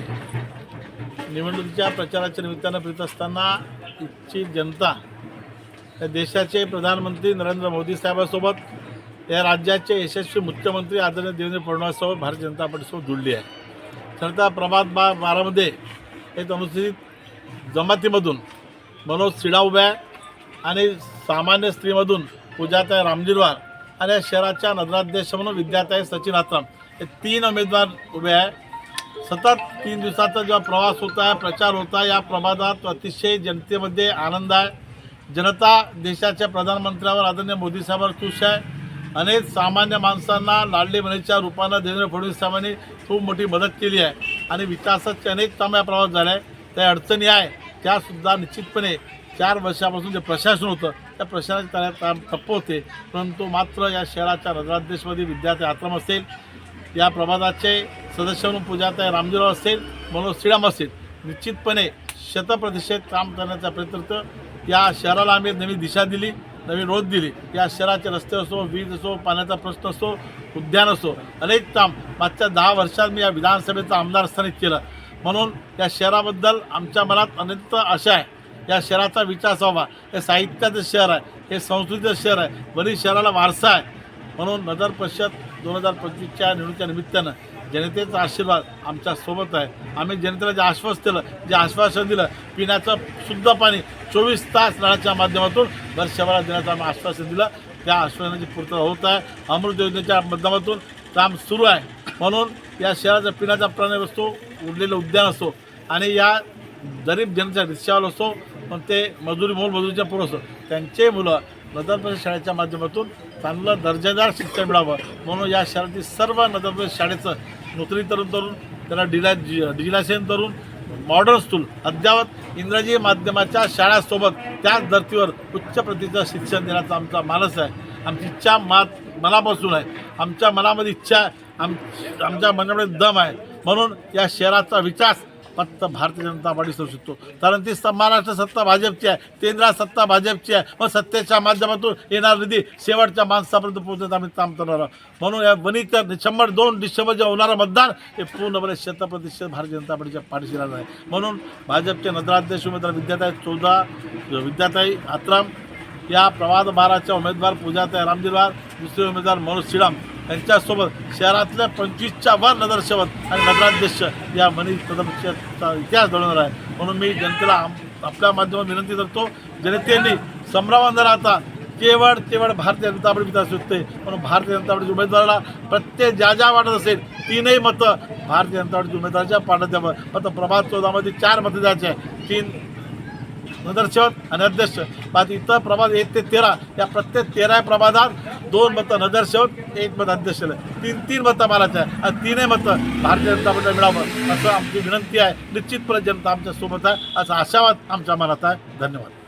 निवडणुकीच्या प्रचाराच्या निमित्तानं फिरत असताना इच्छित जनता या देशाचे प्रधानमंत्री नरेंद्र मोदी साहेबांसोबत या राज्याचे यशस्वी मुख्यमंत्री आदरणीय देवेंद्र फडणवीससोबत भारतीय जनता पार्टीसोबत जोडली आहे. तर प्रभात बा बारामध्ये एक अनुसूचित जमातीमधून मनोज सिडा उभे आहे आणि सामान्य स्त्रीमधून पूजाताई रामजिरवार आणि या शहराच्या नगराध्यक्ष म्हणून विद्याताई सचिन आत्राम हे तीन उमेदवार उभे आहे. सतत तीन दिवसाचा जेव्हा प्रवास होता आहे प्रचार होता या प्रभागात अतिशय जनतेमध्ये आनंद आहे. जनता देशाच्या प्रधानमंत्र्यावर आदरणीय मोदी साहेबांवर खुश आहे. अनेक सामान्य माणसांना लाडली बहिणीच्या रूपानं देवेंद्र फडणवीस साहेबांनी खूप मोठी मदत केली आहे आणि विकासाचे अनेक कामं या प्रवास झाल्या आहे त्या अडचणी आहे त्यासुद्धा निश्चितपणे चार वर्षापासून जे प्रशासन होतं त्या प्रशासनाचे तळ्यात काम ठप्प होते. परंतु मात्र या शहराच्या नगराध्यक्षमध्ये विद्यार्थी आश्रम असेल या प्रभागाचे सदस्य म्हणून पूजाताई रामजीराव असेल मनोज श्रीराम असेल निश्चितपणे शतप्रतिशत काम करण्याचा प्रयत्न करतो या शहराला आम्ही नवी दिशा दिली नवी रोज दिली. या शहराचे रस्ते असो वीज असो पाण्याचा प्रश्न असो उद्यान असो अनेक काम मागच्या दहा वर्षात मी या विधानसभेचा आमदार असतानाच केलं. म्हणून या शहराबद्दल आमच्या मनात अनंत आशा आहे. या शहराचा विकास व्हावा. हे साहित्याचं शहर आहे. हे संस्कृतीचं शहर आहे. बरीच शहराला वारसा आहे. म्हणून नगर परिषद दोन हजार पंचवीसच्या निवडणुकीच्या निमित्तानं जनतेचा आशीर्वाद आमच्यासोबत आहे. आम्ही जनतेला जे आश्वास दिलं जे आश्वासन दिलं पिण्याचं शुद्ध पाणी चोवीस तास नळाच्या माध्यमातून वर्षभरात देण्याचं आम्ही आश्वासन दिलं. त्या आश्वासनाची पूर्तता होत आहे. अमृत योजनेच्या माध्यमातून काम सुरू आहे. म्हणून या शहराचा पिण्याचा प्राणी असतो उरलेलं उद्यान असो आणि या गरीब जनतेचा रिक्षावर असो पण ते मजुरी मोल मजुरीच्या पुढं असो त्यांचे मुलं नगर शाळेच्या माध्यमातून चांगलं दर्जेदार शिक्षण मिळावं. म्हणून या शहरातील सर्व नदरप्रदेश शाळेचं नूतनीकरण करून त्याला डिला डिजिलायझेशन करून मॉडर्न स्कूल अद्यावत इंग्रजी माध्यमाच्या शाळासोबत त्याच धर्तीवर उच्च प्रतीचं शिक्षण देण्याचा आमचा मानस आहे. आमची इच्छा मात मनापासून आहे. आमच्या मनामध्ये इच्छा आहे आम आमच्या मनामध्ये दम आहे. म्हणून या शहराचा विकास फक्त भारतीय जनता पार्टी करू शकतो. कारण ती स- महाराष्ट्र सत्ता भाजपची आहे. केंद्रात सत्ता भाजपची आहे. मग सत्तेच्या माध्यमातून येणार निधी शेवटच्या माणसापर्यंत पोहोचत आम्ही काम करणार आहोत. म्हणून या वनिकर शंभर दोन डिसेंबर जे होणारं मतदान हे पूर्णपणे शतप्रतिशत भारतीय जनता पार्टीच्या पाठीशी राहणार आहे. म्हणून भाजपचे नगराध्यक्ष उमेदवार विद्याताई चौदा विद्याताई आत्राम या प्रवाद बाराच्या उमेदवार पूजाताई रामजीवार दुसरे उमेदवार मनोज श्रीराम यांच्यासोबत शहरातल्या पंचवीसच्या वर नगरसेवक आणि नगराध्यक्ष या मनी नगरपरिषदचा इतिहास घडवणार आहे. म्हणून मी जनतेला आम- आपल्या माध्यमात विनंती करतो जनतेने संभ्रमात राहता केवळ केवळ भारतीय जनता पार्टी विकास होते म्हणून भारतीय जनता पार्टीच्या उमेदवाराला प्रत्येक ज्या ज्या वाटत असेल तीनही मतं भारतीय जनता पार्टीच्या उमेदवाराच्या पाठत द्यावं फक्त प्रभात चौदामध्ये चार मतं द्यायचे आहे तीन नगरसेवक आणि अध्यक्ष. बाद इतर प्रभाग एक ते तेरा. या प्रत्येक तेरा प्रभागात दोन मतं नगरसेवक एक मत अध्यक्ष. तीन तीन मतं मारायचं आहे. आणि तीनही मतं भारतीय जनता पक्ष मिळावं असं आमची विनंती आहे. निश्चितपणे जनता आमच्यासोबत आहे. असा आशावाद आमच्या मनात आहे. धन्यवाद.